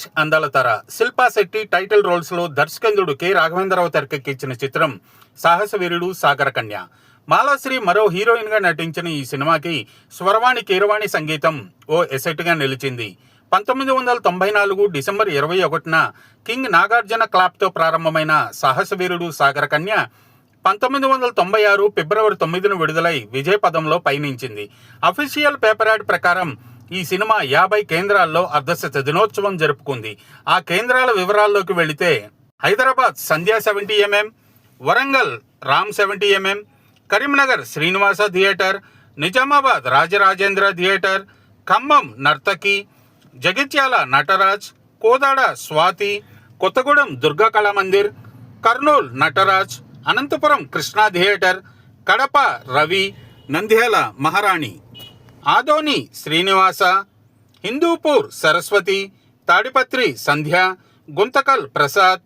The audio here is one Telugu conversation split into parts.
మహేష్ అందాల తార. శిల్పా శెట్టి టైటిల్ రోల్స్లో దర్శకేంద్రుడు కె. రాఘవేంద్రరావు తెరకెక్కించిన చిత్రం సాహస వీరుడు సాగర కన్య. మాలాశ్రీ మరో హీరోయిన్గా నటించిన ఈ సినిమాకి స్వరవాణి కీరవాణి సంగీతం ఓ ఎసెట్గా నిలిచింది. పంతొమ్మిది వందల తొంభై నాలుగు డిసెంబర్ ఇరవై ఒకటిన కింగ్ నాగార్జున క్లాప్తో ప్రారంభమైన సాహస వీరుడు సాగర కన్య పంతొమ్మిది వందల తొంభై ఆరు ఫిబ్రవరి తొమ్మిదిన విడుదలై విజయపదంలో పయనించింది. అఫీషియల్ పేపర్ యాడ్ ప్రకారం ఈ సినిమా యాభై కేంద్రాల్లో అర్ధశత దినోత్సవం జరుపుకుంది. ఆ కేంద్రాల వివరాల్లోకి వెళితే Hyderabad Sandhya seventy MM Warangal Ram seventy MM Karimnagar Srinivasa theatre Nizamabad Rajarajendra theatre Khammam Nartaki Jagtial Nataraj Kodad Swathi Kothagudem Durga Kalamandir Kurnool Nataraj Anantapuram Krishna theatre Kadapa Ravi Nandyal Maharani. Adoni Srinivasa Hindupur Saraswathi Tadipatri Sandhya Guntakal Prasad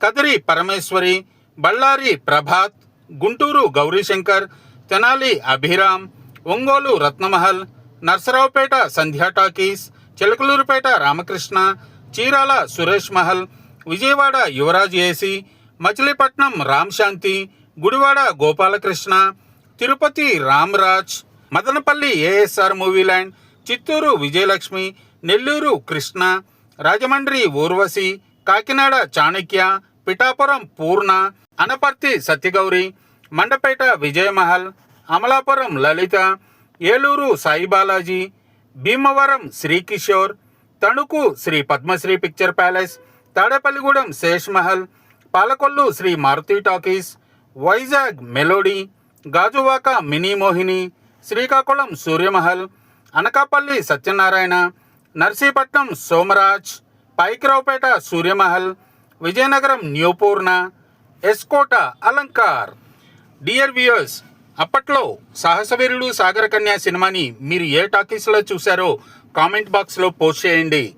Kadiri Parameswari Ballari Prabhat Guntur Gowrishankar Tenali Abhiram Ongole Ratnamahal Narasaraopet Sandhya talkies Chilakaluripet Ramakrishna Chirala Suresh Mahal Vijayawada Yuvaraj AC Machilipatnam Ram Shanti Gudivada Gopalakrishna Tirupati Ramraj Madanapalle ASR movie land Chittoor Vijayalakshmi Nellore Krishna Rajahmundry Urvasi Kakinada Chanakya Pithapuram Purna Anaparthi Satyagowri Mandapeta Vijayamahal Amalapuram Lalitha Eluru Saibalaji Bhimavaram Srikishore Tanuku Sri Padmasri picture palace Tadepalligudem Seshmahal Palakollu Sri Maruthi talkies Vizag melody Gajuwaka mini Mohini Srikakulam Suryamahal Anakapalli Satyanarayana Narsipatnam Somaraj Paikiraopeta Suryamahal Vizianagaram Newpurna S Kota Alankar. Dear viewers అప్పట్లో సాహసవీరుడు సాగర కన్యా సినిమాని మీరు ఏ టాకీస్లో చూశారో కామెంట్ బాక్స్లో పోస్ట్ చేయండి.